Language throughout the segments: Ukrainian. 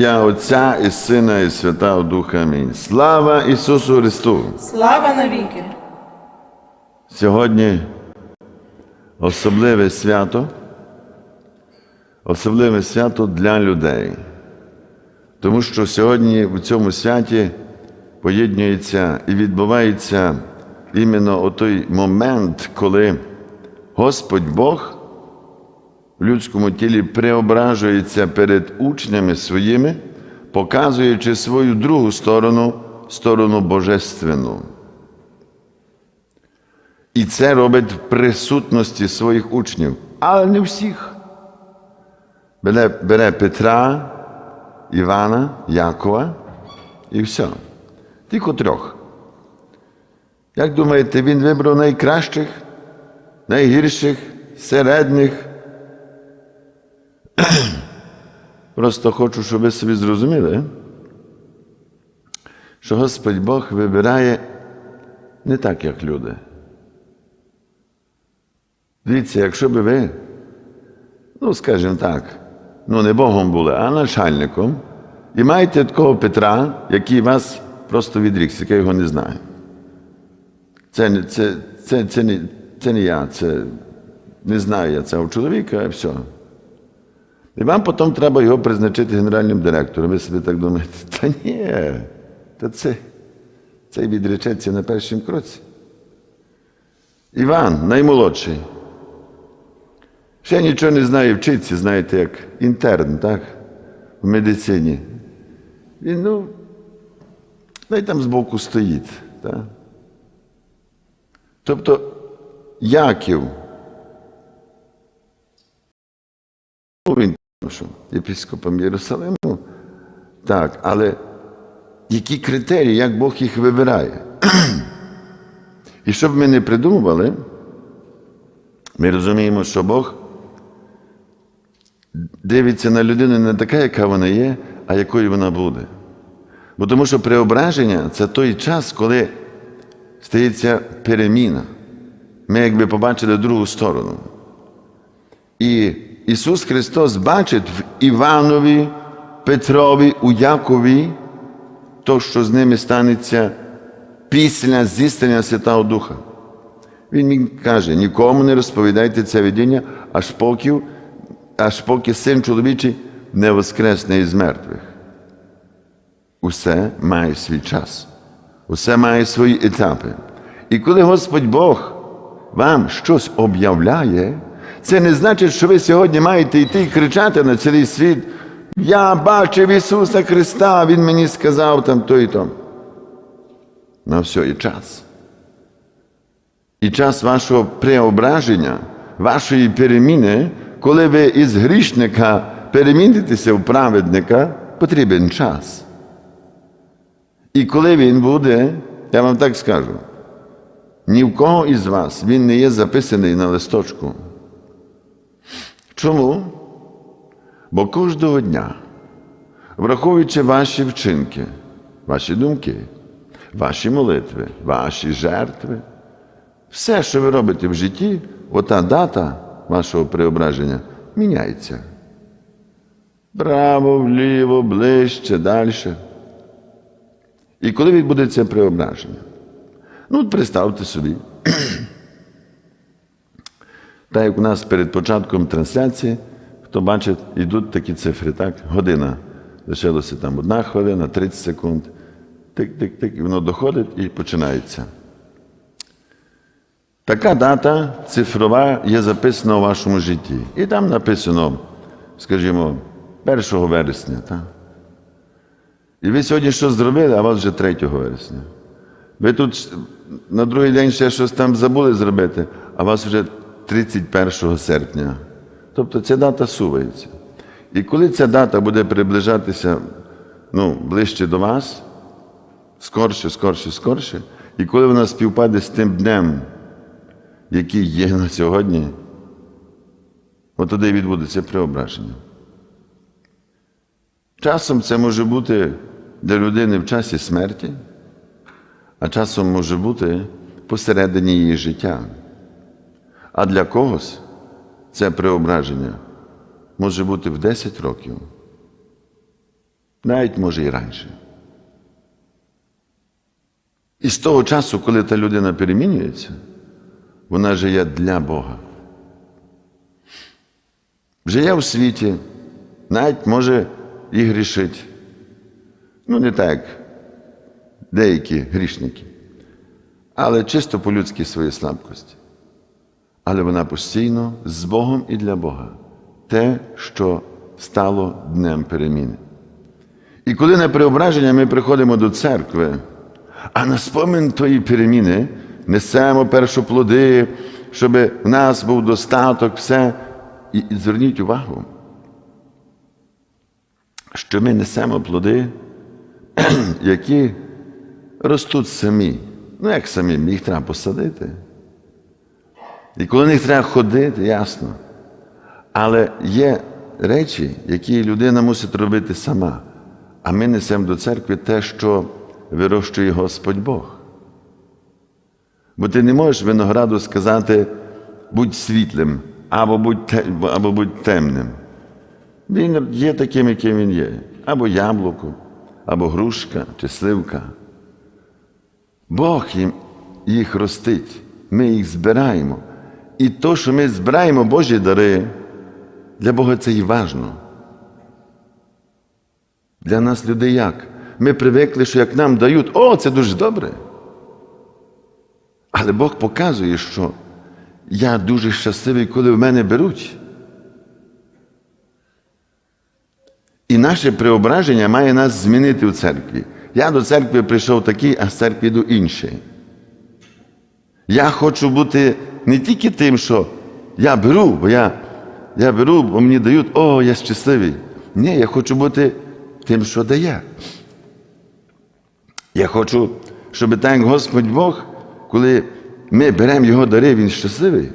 Я Отця і Сина, і Святого Духа. Амінь. Слава Ісусу Христу! Слава навіки! Сьогодні особливе свято, особливе свято для людей. Тому що сьогодні в цьому святі поєднується і відбувається іменно той момент, коли Господь Бог в людському тілі преображується перед учнями своїми, показуючи свою другу сторону, сторону божественну. І це робить в присутності своїх учнів, але не всіх. Бере, бере Петра, Івана, Якова і все. Тільки трьох. Як думаєте, він вибрав найкращих, найгірших, середніх? Просто хочу, щоб ви собі зрозуміли, що Господь Бог вибирає не так, як люди. Дивіться, якщо би ви, ну, скажімо так, ну не Богом були, а начальником, і маєте такого Петра, який вас просто відрікся, який його не знає. Це, не- це, це, це, не, це не я, це не знаю я цього чоловіка, і все. І вам потім треба його призначити генеральним директором. Ви собі так думаєте, та ні, та це, це відречеться на першому кроці. Іван, наймолодший. Ще нічого не знає, вчиться, знаєте, як інтерн, так? В медицині. Він, ну, най там збоку стоїть. Так? Тобто Яків, ну, він що, єпископом Єрусалиму, так, але які критерії, як Бог їх вибирає? І щоб ми не придумували, ми розуміємо, що Бог дивиться на людину не така, яка вона є, а якою вона буде. Бо тому що преображення це той час, коли стається переміна. Ми якби побачили другу сторону. І Ісус Христос бачить в Іванові, Петрові, у Якові то, що з ними станеться після зістання Святого Духа. Він каже, нікому не розповідайте це видіння, аж поки, аж поки син чоловічий не воскресне із мертвих. Усе має свій час, усе має свої етапи. І коли Господь Бог вам щось об'являє, це не значить, що ви сьогодні маєте йти і кричати на цілий світ. Я бачив Ісуса Христа, Він мені сказав там то і то. На все є час. І час вашого преображення, вашої переміни, коли ви із грішника перемінитеся в праведника, потрібен час. І коли він буде, я вам так скажу, ні в кого із вас він не є записаний на листочку. Чому? Бо кожного дня, враховуючи ваші вчинки, ваші думки, ваші молитви, ваші жертви, все, що ви робите в житті, ота дата вашого преображення міняється. Право, вліво, ближче, далі. І коли відбудеться преображення? Ну, представте собі. Так як у нас перед початком трансляції, хто бачить, йдуть такі цифри, так? Година. Лишилося там одна хвилина, 30 секунд. Тик-тик-тик, і воно доходить і починається. Така дата цифрова є записана у вашому житті. І там написано, скажімо, 1 вересня. Так? І ви сьогодні щось зробили, а у вас вже 3 вересня. Ви тут на другий день ще щось там забули зробити, а у вас вже 31 серпня. Тобто ця дата сувається. І коли ця дата буде приближатися ну, ближче до вас, скорше, скорше, скорше, і коли вона співпаде з тим днем, який є на сьогодні, от тоді відбудеться преображення. Часом це може бути для людини в часі смерті, а часом може бути посередині її життя. А для когось це преображення може бути в 10 років, Навіть може і раніше. І з того часу, коли та людина перемінюється, вона живе для Бога. Живе у світі, навіть може і грішить. Ну, не так, як деякі грішники, але чисто по людській своїй слабкості. Але вона постійно з Богом і для Бога. Те, що стало днем переміни. І коли на преображення ми приходимо до церкви, а на спомин тої переміни несемо першу плоди, щоб в нас був достаток, все. І, і зверніть увагу, що ми несемо плоди, які ростуть самі. Ну, як самі, їх треба посадити. І коли на них треба ходити, ясно. Але є речі, які людина мусить робити сама. А ми несемо до церкви те, що вирощує Господь Бог. Бо ти не можеш винограду сказати, будь світлим або будь, або будь темним. Він є таким, яким він є. Або яблуко, або грушка чи сливка. Бог їм їх ростить, ми їх збираємо. І то, що ми збираємо Божі дари, для Бога це і важно. Для нас людей як? Ми привикли, що як нам дають, о, це дуже добре. Але Бог показує, що я дуже щасливий, коли в мене беруть. І наше преображення має нас змінити у церкві. Я до церкви прийшов такий, а з церкви йду інший. Я хочу бути не тільки тим, що я беру, бо я, я беру, бо мені дають, о, я щасливий. Ні, я хочу бути тим, що дає. Я хочу, щоб так Господь Бог, коли ми беремо Його дари, Він щасливий.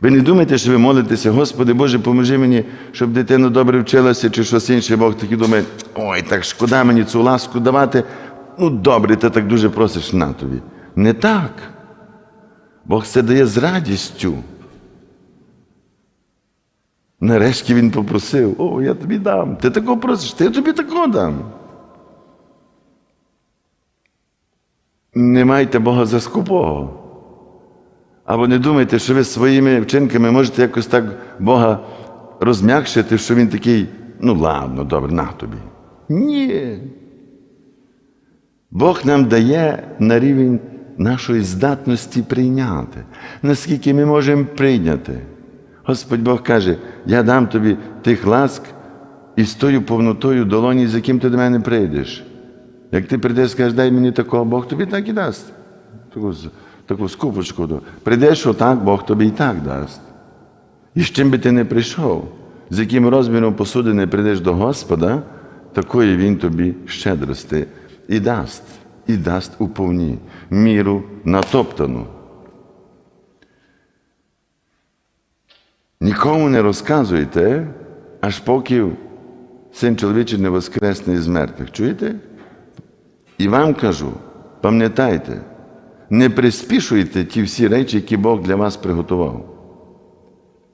Ви не думаєте, що ви молитеся, Господи Боже, поможи мені, щоб дитина добре вчилася, чи щось інше, Бог такий думає, ой, так шкода мені цю ласку давати. Ну, добре, ти так дуже просиш на тобі. Не так. Бог це дає з радістю. Нарешті він попросив, о, я тобі дам. Ти такого просиш, ти тобі такого дам. Не майте Бога за скупого. Або не думайте, що ви своїми вчинками можете якось так Бога розм'якшити, що Він такий, ну ладно, добре, на тобі. Ні. Бог нам дає на рівень нашої здатності прийняти, наскільки ми можемо прийняти. Господь Бог каже, я дам тобі тих ласк і з тою повнотою долоні, з яким ти до мене прийдеш. Як ти прийдеш, скажеш, дай мені такого, Бог тобі так і дасть. Таку, таку скупочку. Прийдеш отак, Бог тобі і так дасть. І з чим би ти не прийшов, з яким розміром посуди не прийдеш до Господа, такої Він тобі щедрости і дасть, і дасть у повні міру натоптану. Нікому не розказуйте, аж поки син чоловічий не воскресне із мертвих. Чуєте? І вам кажу, пам'ятайте, не приспішуйте ті всі речі, які Бог для вас приготував.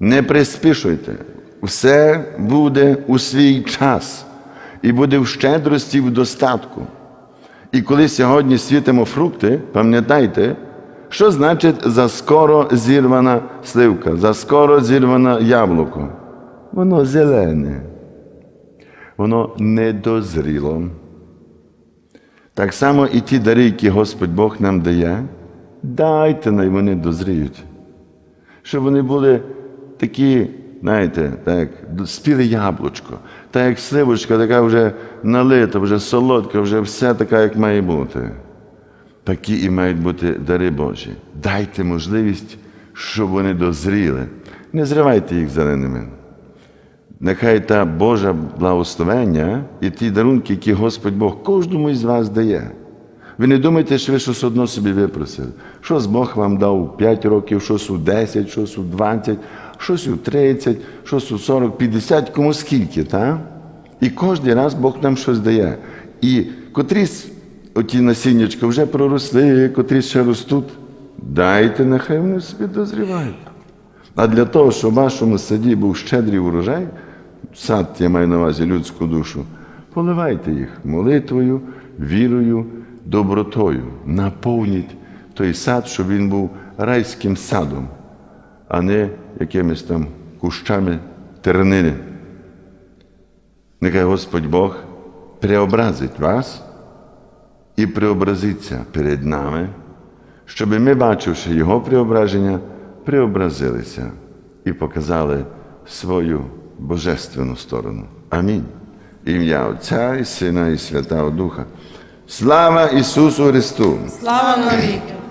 Не приспішуйте. Все буде у свій час і буде в щедрості, в достатку. І коли сьогодні світимо фрукти, пам'ятайте, що значить заскоро зірвана сливка, заскоро зірване яблуко. Воно зелене, воно недозріло. Так само і ті дари, які Господь Бог нам дає, дайте най вони дозріють. Щоб вони були такі, знаєте, так, як спіле яблучко, так як сливочка, така вже налита, вже солодка, вже все така, як має бути. Такі і мають бути дари Божі. Дайте можливість, щоб вони дозріли. Не зривайте їх зеленими. Нехай та Божа благословення і ті дарунки, які Господь Бог кожному із вас дає. Ви не думайте, що ви щось одно собі випросили. Щось Бог вам дав у 5 років, щось у 10, щось у 20, щось у 30, щось у 40, 50, кому скільки, так? І кожен раз Бог нам щось дає. І котрісь оті насіннячка вже проросли, котрі ще ростуть. Дайте, нехай вони собі дозрівають. А для того, щоб в вашому саді був щедрий урожай, сад, я маю на увазі людську душу, поливайте їх молитвою, вірою, добротою. Наповніть той сад, щоб він був райським садом, а не якимись там кущами тернини. Нехай Господь Бог преобразить вас і преобразиться перед нами, щоб ми, бачивши Його преображення, преобразилися і показали свою божественну сторону. Амінь. Ім'я Отця і Сина і Святого Духа. Слава Ісусу Христу! Слава навіки!